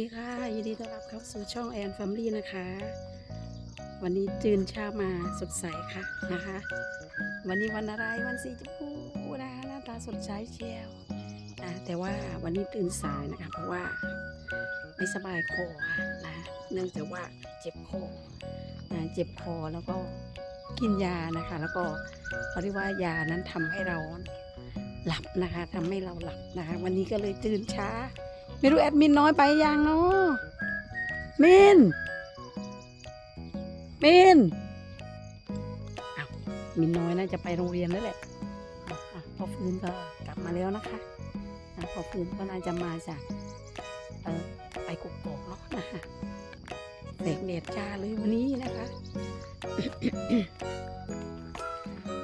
ดีค่ะยินดีต้อนรับเข้าสู่ช่องแอนแฟมลี่นะคะ วันนี้ตื่นเช้ามาสดใสค่ะนะคะ วันนี้วันอะไรวันสีชมพูนะคะหน้าตาสดใสเชียวอะแต่ว่าวันนี้ตื่นสายนะคะ เพราะว่าไม่สบายคอค่ะนะเนื่องจากว่าเจ็บคออะเจ็บคอแล้วก็กินยานะคะ แล้วก็เขาเรียกว่ายานั้นทำให้เราหลับนะคะทำให้เราหลับนะคะ วันนี้ก็เลยตื่นช้า ไม่รู้แอดมินน้อยไปยังเนาะมินมินอามินน้อยน่าจะไปโรงเรียนแล้วแหละพอฟื้นก็กลับมาแล้วนะคะพอฟื้นก็น่าจะมาจากเออไปกุกกอกเนาะนะคะแสงแดดจ้าเลยวันนี้นะคะ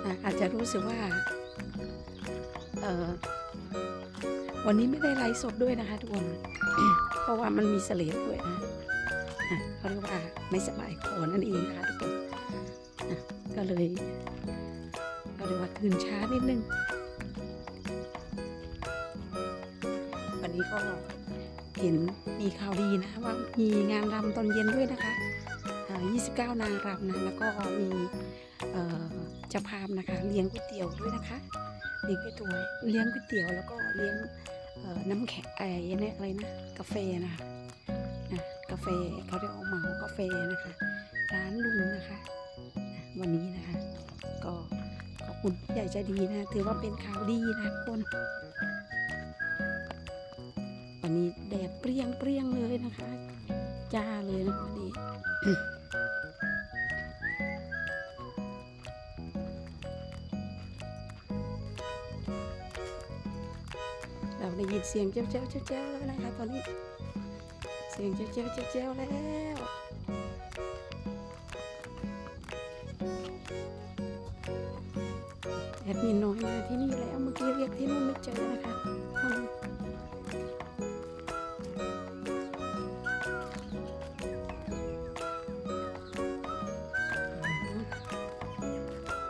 อะอาจจะรู้สึกว่าเออ วันนี้ไม่ได้ไลฟ์สดด้วยนะคะทุกคน เพราะว่ามันมีเสลดด้วยนะเขาเรียกว่าไม่สบายคอนั่นเองนะคะทุกคนก็เลยก็เลยว่าตื่นช้านิดนึง วันนี้ก็เห็นมีข่าวดีนะว่ามีงานรำตอนเย็นด้วยนะคะ 29 นางรำนะแล้วก็มีเอ่อเจ้าภาพนะคะ เลี้ยงก๋วยเตี๋ยวด้วยนะคะ เลี้ยงก๋วยเตี๋ยวเลี้ยงก๋วยเตี๋ยวแล้วก็เลี้ยงน้ำแข็งไอ้เนี่ยอะไรนะกาแฟนะคะอะกาแฟเขาเรียกว่าเหมากาแฟนะคะ ร้านลุงนะคะอะวันนี้นะคะ ก็ขอบคุณผู้ใหญ่ใจดีนะถือว่าเป็นข่าวดีนะทุกคนวันนี้แดดเปรี้ยงเปรี้ยงเลยนะคะ จ้าเลยนะคะวันนี้ ได้ยินเสียงเจ้าเจ้าเจ้าเจ้าแล้วนะคะตอนนี้เสียงเจ้าเจ้าเจ้าเจ้าแล้วแอดมินน้อยมาที่นี่แล้วเมื่อกี้เรียกที่นู่นไม่เจอนะคะอืม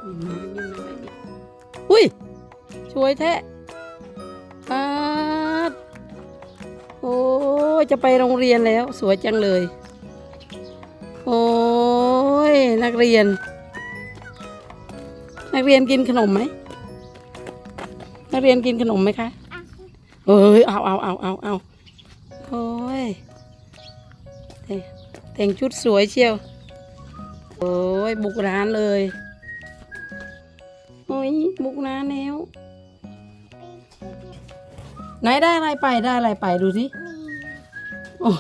มีน้อยมีน้อยนี่อุ้ยสวยแท้ โอ้จะไปโรงเรียนแล้ว สวยจังเลย โอ้ยนักเรียน นักเรียนกินขนมไหมนักเรียนกินขนมไหมคะเอ้ยเอาเอาเอาเอาเอาโอ้ยแต่งแต่งชุดสวยเชียว โอ้ยบุกร้านเลย โอ้ยบุกร้านแล้ว ไหนได้อะไรไปได้อะไรไปดูสิโอ้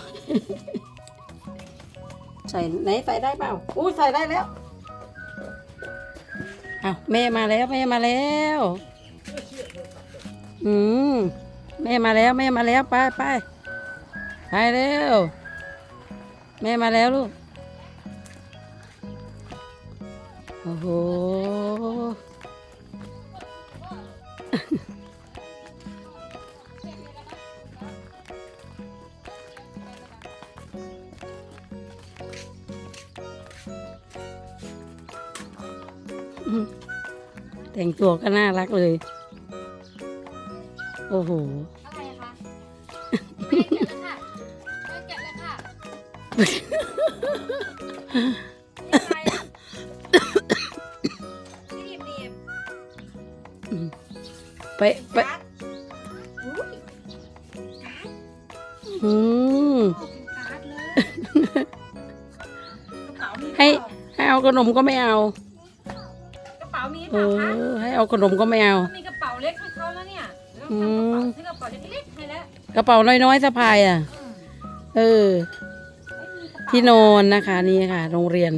ใส่ไหนใส่ได้เปล่าอู้ใส่ได้แล้วเอาแม่มาแล้วแม่มาแล้ว อืมแม่มาแล้วแม่มาแล้วไปไปไปเร็วแม่มาแล้วลูก โอ้โห แต่งตัวก็น่ารักเลย โอ้โหอะไรอะคะไม่ได้แกะเลยค่ะไม่ได้แกะเลยค่ะนี่อะไรอะที่หนีบหนีบไปไปการ์ดอุ้ยอืมเอาเป็นการ์ดเลยกระเป๋ามีให้ให้เอาขนมก็ไม่เอากระเป๋ามีเอเปล่าคะอให้เอาขนมก็ไม่เอาเขามีกระเป๋าเล็กให้เขาแล้วเนี่ยเดี๋ยวอืเรามทำกระเป๋าซื้อกระเป๋าเล็กๆให้แล้วกระเป๋าน้อยๆสะพายอะ อืมเออ ไม่มีกระเป๋าที่นอนนะคะนี่ค่ะ โรงเรียน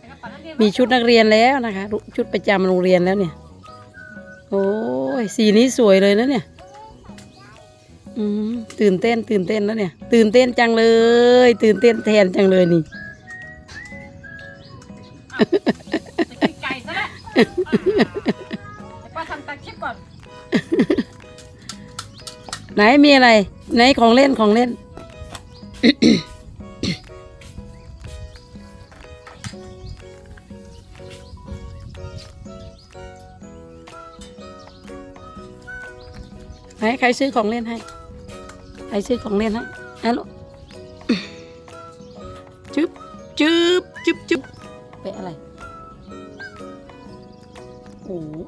แต่กระเป๋านักเรียนมีชุดนักเรียนแล้วนะคะ ชุดประจำโรงเรียนแล้วเนี่ย โอ้ยสีนี้สวยเลยนะเนี่ย อืมตื่นเต้น ตื่นเต้นแล้วเนี่ย ตื่นเต้นจังเลย ตื่นเต้นแทนจังเลยนี่ ป้าทำตาคลิปก่อน ไหนมีอะไร ไหนของเล่นของเล่น ไหนใครซื้อของเล่นให้ ใครซื้อของเล่นให้อะลูกจึ๊บจึ๊บจึ๊บไป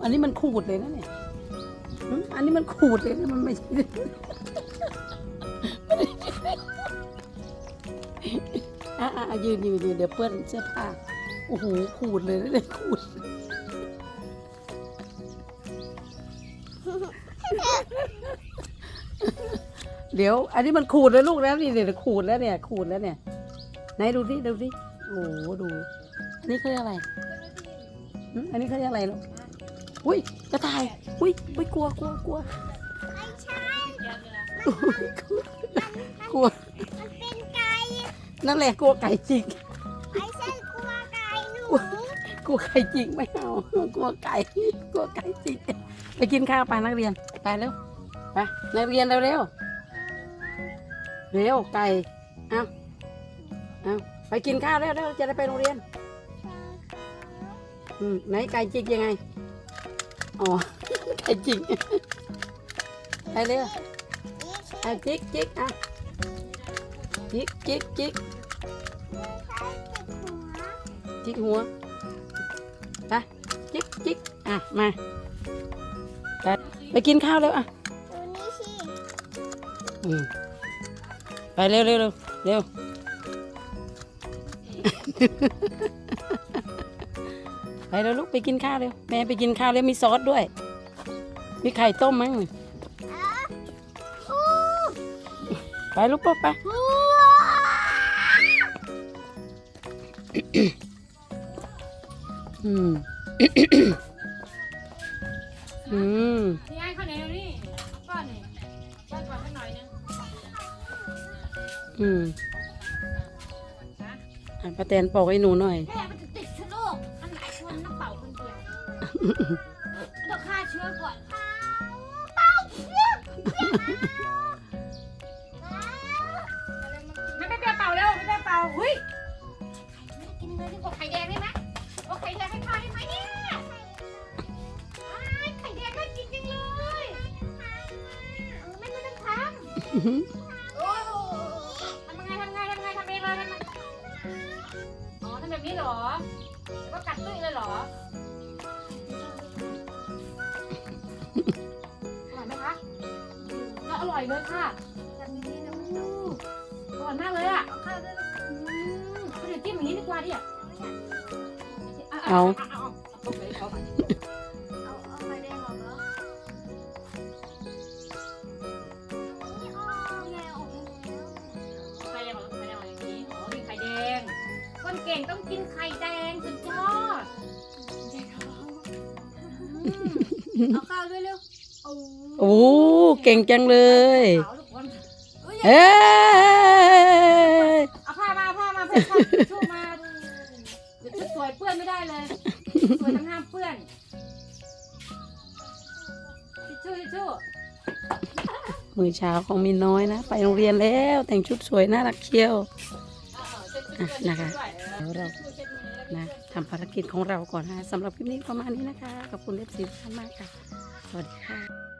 อันนี้มันขูดเลยนะเนี่ยอันนี้มันขูดเลยนะมันไม่ใช่อะยืนยืนยืนเดี๋ยวเปื้อนเสื้อผ้าโอ้โหขูดเลยนะเนี่ยขูดเดี๋ยว อันนี้มันขูดแล้วลูกแล้วนี่เดี๋ยวขูดแล้วเนี่ย ขูดแล้วเนี่ยไหนดูสิดูสิโอ้โหดู อันนี้เขาเรียกอะไรอันนี้เขาเรียกอะไรลูก อุ้ยกระต่าย อุ้ยอุ้ยกลัวกลัวกลัวไม่ใช่กลัว มันเป็นไก่นั่นแหละกลัวไก่จิกไม่ใช่กลัวไก่หนูกลัวไก่จิกไม่เอากลัวไก่กลัวไก่จิกไปกินข้าวไปนักเรียนไปเร็วไปนักเรียนเร็วเร็วเร็วไก่เอาเอาไปกินข้าวเร็วเร็วจะได้ไปโรงเรียนอืมไหนไก่จิกยังไง อ๋อไก่จิกไปเร็วนี่ใช่อะจิกจิกอะจิกจิกจิกจิกหัวไปจิกจิกอะมาไปไปกินข้าวเร็วอะไปเร็วเร็วเร็วเร็ว ไปเร็วลูกไปกินข้าวเร็วแม่ไปกินข้าวแล้วมีซอสด้วย มีไข่ต้มมั้งอู้ไปลูกปุ๊บไปหูอืมอืมนี่ไอ้ข้าวเหนียวนี่ก้อนนี่ก้อนก่อนสักหน่อยนึงอืมนะอะป้าแตนปอกให้หนูหน่อย ต้องฆ่าเชื้อก่อนไม่ไม่เปียเป่าเร็วไม่เปียเป่าหุ้ยไม่กินเลยดีกว่าไข่แดงได้ไหมโอ้ไข่แดงให้ทานได้ไหมเนี่ยอ้ายไข่แดงน่ากินจังเลยเออไม่ไม่ต้องทำโอ้ทำยังไงทำยังไงทำยังไงทำเองเลยทำไงอ๋อทำแบบนี้เหรอแล้วก็กัดตุ้ยเลยเหรอ ร่อยเลยค่ะแบบนี้นะอร่อยมากเลยอะเอาข้าวด้วยอืมเอาเดี๋ยวจิ้มอย่างนี้ดีกว่าดิอะเอาเอาเอาเอาไปเอาไปเอาเอาไข่แดงออกเหรอนี่ออกแม่ออกแล้วไข่แดงเหรอไข่แดงเหรออย่างนี้อ๋อมีไข่แดงคนเก่งต้องกินไข่แดงสุดยอดอืมเอาข้าวด้วยเร็วโอ้โอ้ เก่งจังเลยขาวทุกคนเอ้ยเอาผ้ามาเอาผ้ามาเพื่อนค่ะทิชชู่มาเดี๋ยวชุดสวยเปื้อนไม่ได้เลยสวยต้องห้ามเปื้อนทิชชู่ทิชชู่มือเช้าของมีน้อยนะ ไปโรงเรียนแล้ว แต่งชุดสวยน่ารักเชียวอะนะคะเดี๋ยวเรานะทำภารกิจของเราก่อนนะสำหรับคลิปนี้ประมาณนี้นะคะ ขอบคุณเอฟซีทุกท่านมากค่ะ สวัสดีค่ะ